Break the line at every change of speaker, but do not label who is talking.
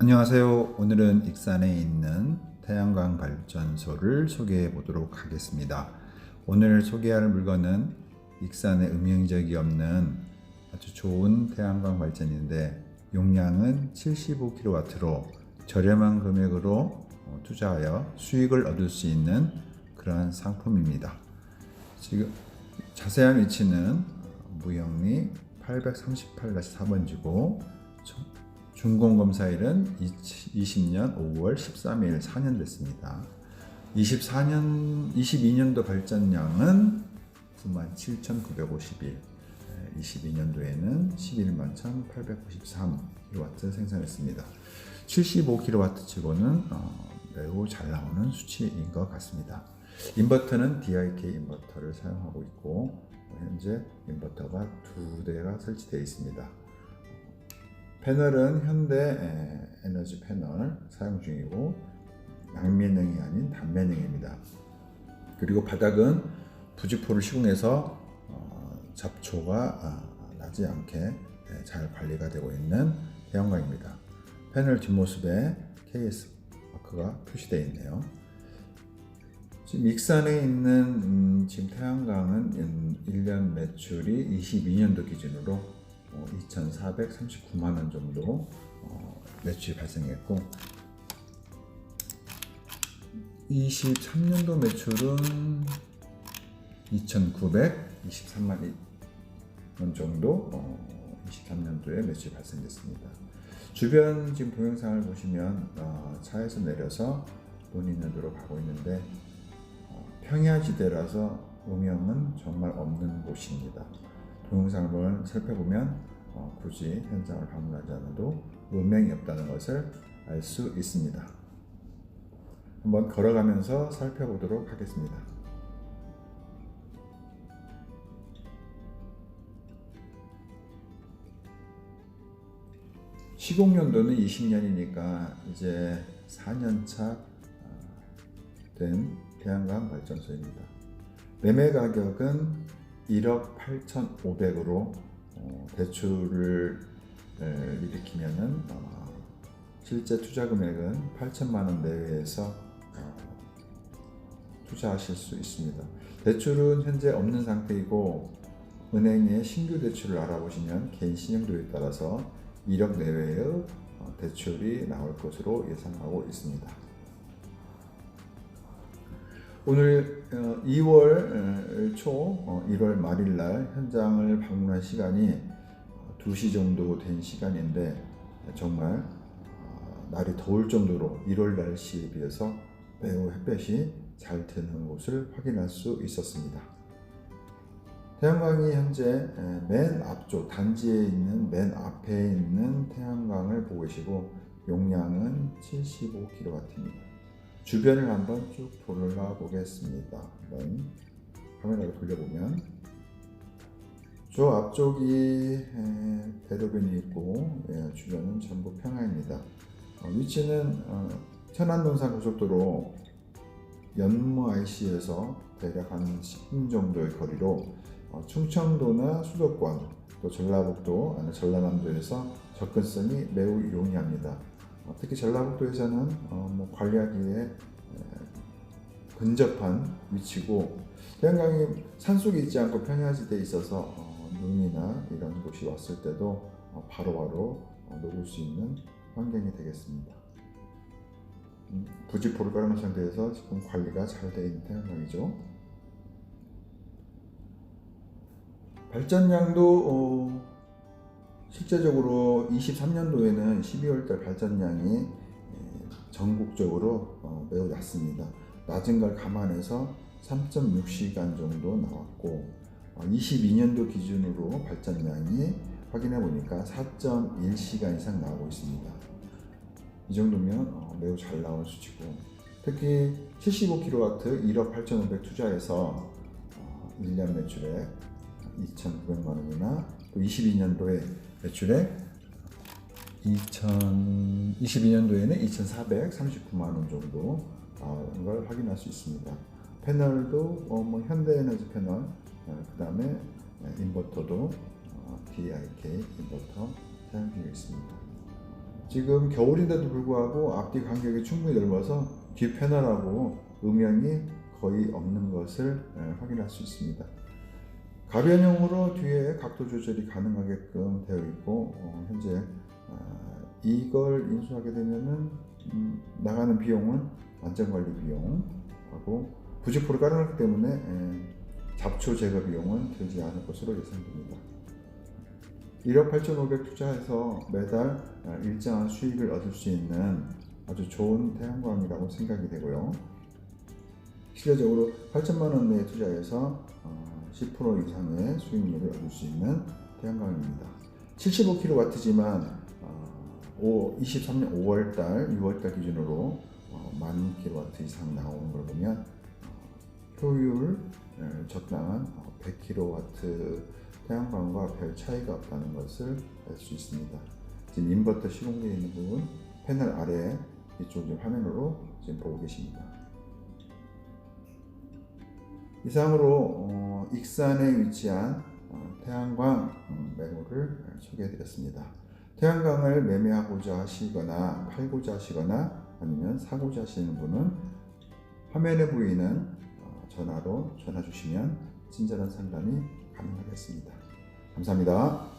안녕하세요. 오늘은 익산에 있는 태양광 발전소를 소개해 보도록 하겠습니다. 오늘 소개할 물건은 익산에 음영적이 없는 아주 좋은 태양광 발전인데 용량은 75kW로 저렴한 금액으로 어, 투자하여 수익을 얻을 수 있는 그러한 상품입니다. 지금 자세한 위치는 무영리 838-4번지고 준공검사일은 20년 5월 13일 4년 됐습니다. 24년 22년도 발전량은 97,951. 22년도에는 11만 1,893kW 생산했습니다. 75kW 치고는 어, 매우 잘 나오는 수치인 것 같습니다. 인버터는 DIK 인버터를 사용하고 있고 현재 인버터가 두 대가 설치되어 있습니다. 패널은 현대 에너지 패널 사용 중이고 양면형이 아닌 단면형입니다. 그리고 바닥은 부직포를 시공해서 어, 잡초가 아, 나지 않게 잘 관리가 되고 있는 태양광입니다. 패널 뒷모습에 KS 마크가 표시되어 있네요. 지금 익산에 있는 음, 지금 태양광은 1년 매출이 22년도 기준으로 2,439만 원 정도 어, 매출이 발생했고 23년도 매출은 2,923만 원 정도 23년도에 매출이 발생됐습니다. 주변 지금 동영상을 보시면 어, 차에서 내려서 논 있는 도로 가고 있는데 어, 평야지대라서 음영은 정말 없는 곳입니다. 동영상을 살펴보면 어, 굳이 현장을 방문하지 않아도 음행이 없다는 것을 알 수 있습니다. 한번 걸어가면서 살펴보도록 하겠습니다. 시공연도는 20년이니까 이제 4년차 된 태양광 발전소입니다. 매매 가격은 1억 8,500으로 어, 대출을 에, 일으키면은 어, 실제 투자 금액은 8천만 원 내외에서 어, 투자하실 수 있습니다. 대출은 현재 없는 상태이고 은행의 신규 대출을 알아보시면 개인 신용도에 따라서 1억 내외의 어, 대출이 나올 것으로 예상하고 있습니다. 오늘 2월 초 1월 말일 날 현장을 방문한 시간이 2시 정도 된 시간인데 정말 어, 날이 더울 정도로 1월 날씨에 비해서 매우 햇볕이 잘 드는 곳을 확인할 수 있었습니다. 태양광이 현재 맨 앞쪽 단지에 있는 맨 앞에 있는 태양광을 보고 계시고 용량은 75kW입니다. 주변을 한번 쭉 돌아보겠습니다. 한번 카메라를 돌려보면 저 앞쪽이 대로변이 있고 예, 주변은 전부 평야입니다. 어, 위치는 어, 천안논산 고속도로 연무 IC에서 대략 한 10분 정도의 거리로 어, 충청도나 수도권 또 전라북도 아니 전라남도에서 접근성이 매우 용이합니다. 어, 특히 전라북도에서는 어, 뭐 관리하기에 근접한 위치고 태양광이 산속에 있지 않고 평야지대에 있어서 어, 눈이나 이런 곳이 왔을 때도 바로바로 녹을 수 있는 환경이 되겠습니다. 음, 부직포를 깔아놓은 상태에서 지금 관리가 잘 되어 있는 태양광이죠. 발전량도 어, 실제적으로 23년도에는 12월달 발전량이 예, 전국적으로 어, 매우 낮습니다. 낮은 걸 감안해서 3.6시간 정도 나왔고 22년도 어, 기준으로 발전량이 확인해 보니까 4.1시간 이상 나오고 있습니다. 이 정도면 어, 매우 잘 나온 수치고 특히 75kW 1억 8,500 투자해서 1년 매출액 2,900만 원이나 또 22년도에 매출액 2022년도에는 2,439만 원 정도 나온 걸 확인할 수 있습니다. 패널도 어, 뭐 현대에너지 패널, 어, 그 다음에 인버터도 어, DIK 인버터 사용 중에 있습니다. 지금 겨울인데도 불구하고 앞뒤 간격이 충분히 넓어서 뒤 패널하고 음영이 거의 없는 것을 에, 확인할 수 있습니다. 가변형으로 뒤에 각도 조절이 가능하게끔 되어 있고 어, 현재 아, 이걸 인수하게 되면은 음, 나가는 비용은 안전관리 비용하고 부직포를 깔아놨기 때문에 에, 잡초 제거 비용은 들지 않을 것으로 예상됩니다. 1억 8,500 투자해서 매달 아, 일정한 수익을 얻을 수 있는 아주 좋은 태양광이라고 생각이 되고요. 실제적으로 8천만 원 내에 투자해서 어, 10% 이상의 수익률을 얻을 수 있는 태양광입니다. 75kW지만 어, 23년 5월달, 6월달 기준으로 어, 만 kW 이상 나오는 걸 보면 어, 효율 에, 적당한 100kW 태양광과 별 차이가 없다는 것을 알 수 있습니다. 지금 인버터 시공되어 있는 부분 패널 아래 이쪽 화면으로 지금 보고 계십니다. 이상으로 어, 익산에 위치한 어, 태양광 음, 매물을 소개해드렸습니다. 태양광을 매매하고자 하시거나 팔고자 하시거나 아니면 사고자 하시는 분은 화면에 보이는 어, 전화로 전화 주시면 친절한 상담이 가능하겠습니다. 감사합니다.